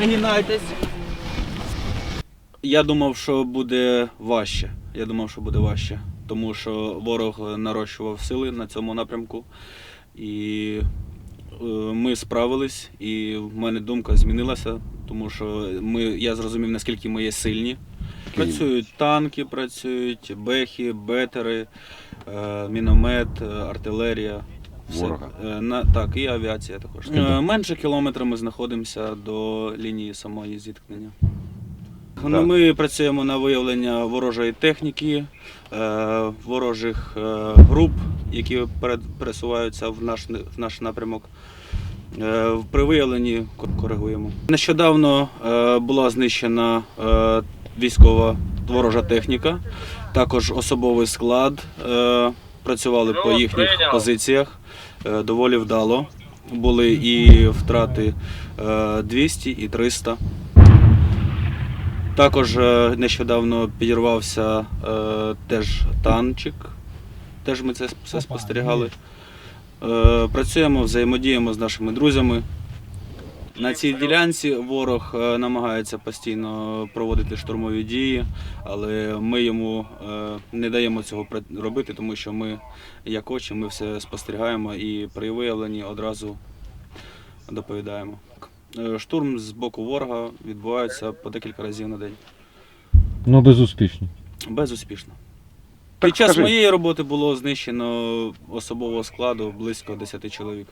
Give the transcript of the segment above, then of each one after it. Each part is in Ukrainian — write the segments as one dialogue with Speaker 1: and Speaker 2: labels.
Speaker 1: Нагинайтесь. Я думав, що буде важче. Я думав, що буде важче, тому що ворог нарощував сили на цьому напрямку. І е, ми справились, і в мене думка змінилася, тому що ми, я зрозумів, наскільки ми є сильні. Працюють танки, працюють бехи, бетери, е, міномет, е, артилерія.
Speaker 2: Ворога.
Speaker 1: Е, На, так, і авіація також. Е, менше кілометра ми знаходимося до лінії самої зіткнення. Ну, ми працюємо на виявлення ворожої техніки, е, ворожих е, груп, які перед- пересуваються в наш, в наш напрямок. Е, При виявленні коригуємо. Нещодавно е, була знищена е, військова ворожа техніка, також особовий склад. е, Працювали по їхніх позиціях е, доволі вдало. Були і втрати е, 200 і 300. Також е, нещодавно підірвався е, теж танчик. Теж ми це все спостерігали. Е, Працюємо, взаємодіємо з нашими друзями. На цій ділянці ворог е, намагається постійно проводити штурмові дії, але ми йому е, не даємо цього робити, тому що ми, як очі, ми все спостерігаємо і при виявленні одразу доповідаємо. Е, Штурм з боку ворога відбувається по декілька разів на день.
Speaker 3: Ну, безуспішно.
Speaker 1: Безуспішно.
Speaker 2: Так
Speaker 1: Під час
Speaker 2: скажи.
Speaker 1: моєї роботи було знищено особового складу близько 10 чоловік.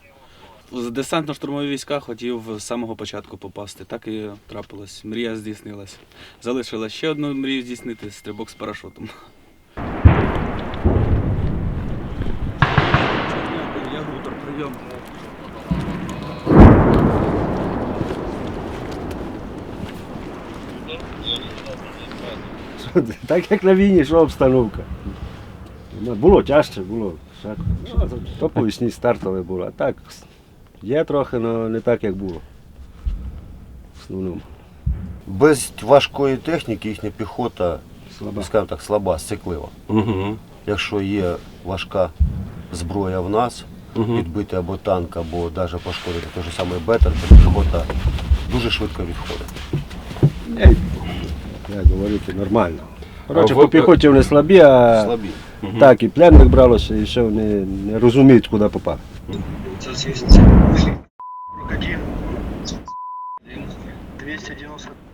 Speaker 1: З десантно-штурмові війська хотів з самого початку попасти. Так і трапилось. Мрія здійснилась. Залишилось ще одну мрію здійснити стрибок з парашутом. Ягутор, прийом.
Speaker 4: Так як на війні, що обстановка. Було тяжче, було. всяко. Ну, то- по стартове було. А так є трохи, але не так, як було. В основному.
Speaker 5: Без важкої техніки їхня піхота,
Speaker 4: Слаба.
Speaker 5: скажімо так, слаба, сциклива.
Speaker 2: Угу.
Speaker 5: Якщо є важка зброя в нас,
Speaker 2: Угу.
Speaker 5: відбити або танк, або навіть пошкодити той же самий бетер, то піхота дуже швидко відходить.
Speaker 4: Ей, Як говорити, нормально. Коротше, по піхоті вони слабі, а
Speaker 5: Слабі.
Speaker 4: так і пленних бралося, і ще вони не розуміють, куди попав.
Speaker 6: Один. 290